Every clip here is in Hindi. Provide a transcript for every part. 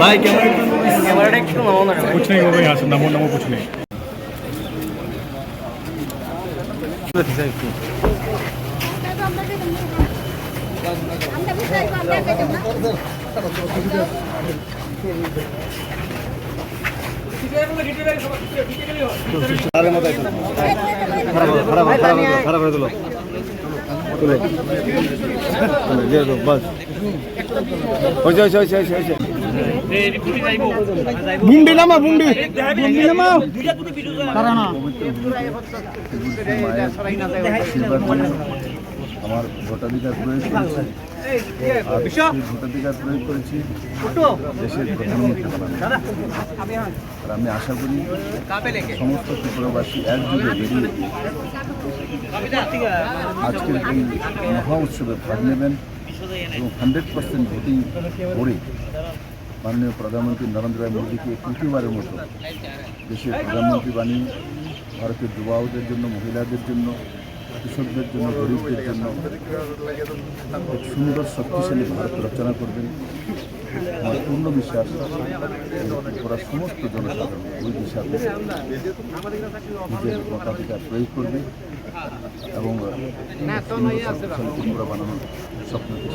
भाई कैमरा ক্যামেরাটা একটু নামানো না कुछ नहीं होगा यहाँ से नमो नमो कुछ नहीं আমরা বুঝাই আমরা কেটে না খারাপ করে দিল তুলে তুলে দিয়ে দাও বাস হয়েছে হয়েছে হয়েছে হয়েছে হয়েছে বুন্ডি নামা বুন্ডি বুন্ডি নামা আমার ভোটাধিকার প্রয়োগ করেছি। ভোটাধিকার প্রয়োগ করেছি দেশের প্রধানমন্ত্রী আর আমি আশা করি সমস্ত ত্রিপুরাবাসী একযোগে বেরিয়ে আজকের এই মহা উৎসবে ভাগ নেবেন এবং হান্ড্রেড পার্সেন্ট ভোটিং করে মাননীয় প্রধানমন্ত্রী নরেন্দ্র মোদীকে তৃতীয়বারের মতো দেশের প্রধানমন্ত্রী বানিয়ে ভারতের যুবাদের জন্য মহিলাদের জন্য কৃষকদের জন্য গরিবদের জন্য এক সুন্দর শক্তিশালী ভারত রচনা করবেন আমার পূর্ণ বিশ্বাস ওরা সমস্ত জনসাধারণ ওই হিসাবে নিজের মতাধিকার প্রয়োগ করবে এবং সুন্দর বানানোর স্বপ্নকে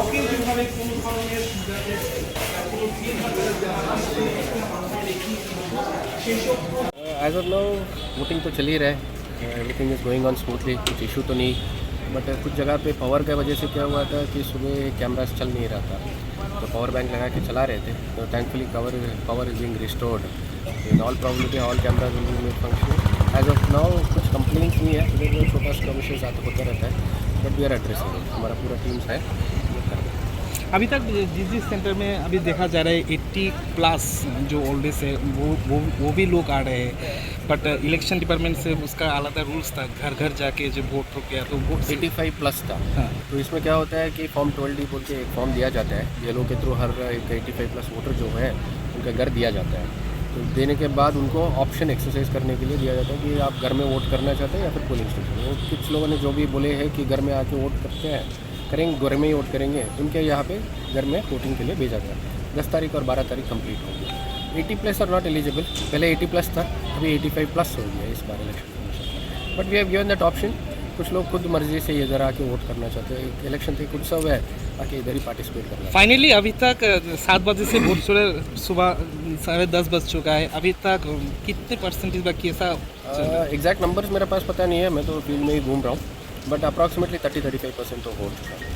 অকারণে অকেন্দ্রিকভাবে কোনো ধরনের যাতে কোনো ফিল সেসব एज ऑफ नाउ वोटिंग तो चल ही रहा है everything is going on smoothly कुछ इशू तो नहीं बट कुछ जगह पे पावर की वजह से क्या हुआ था कि सुबह कैमरास चल नहीं रहा था तो पावर बैंक लगा के चला रहे थे तो thankfully cover power is being restored in all problem all camera will be made function as of now कुछ कंप्लेंट्स नहीं है इधर उधर छोटा सा इशूज आते होता रहता है। बट वी आर एड्रेसिंग हमारा पूरा टीम्स है। ये। अभी तक जिस जिस सेंटर में अभी देखा जा रहा है 80 प्लस जो ओल्ड एज है वो वो वो भी लोग आ रहे हैं। बट इलेक्शन डिपार्टमेंट से उसका आलादा रूल्स था। घर घर जाके जब वोट हो गया तो वोट एटी 85 प्लस था। हाँ। तो इसमें क्या होता है कि फॉर्म ट्वेल्व डी बोल के एक फॉर्म दिया जाता है। येलो के थ्रू हर एक 85 प्लस वोटर जो है उनका घर दिया जाता है। तो देने के बाद उनको ऑप्शन एक्सरसाइज करने के लिए दिया जाता है कि आप घर में वोट करना चाहते हैं या फिर पोलिंग स्टेशन वो कुछ लोगों ने जो भी बोले हैं कि घर में आके वोट करते हैं, करेंगे, घर में ही वोट करेंगे, उनके यहाँ पे घर में वोटिंग के लिए भेजा गया। दस तारीख और बारह तारीख कंप्लीट हो गया eighty plus are not eligible पहले एटी प्लस था, अभी एटी फाइव प्लस हो गया इस बार election but we have given that option कुछ लोग खुद मर्ज़ी से इधर आके वोट करना चाहते हैं। इलेक्शन थे कुछ सब है आके इधर ही पार्टिसिपेट करना। फाइनली अभी तक सात बजे से वोट सुबह सुबह साढ़े दस बज चुका है। अभी तक कितने परसेंटेज बाकी ऐसा एग्जैक्ट नंबर्स मेरे पास पता नहीं है मैं तो फ़ील्ड में ही घूम रहा हूँ। But approximately thirty thirty five percent तो हो चुका है।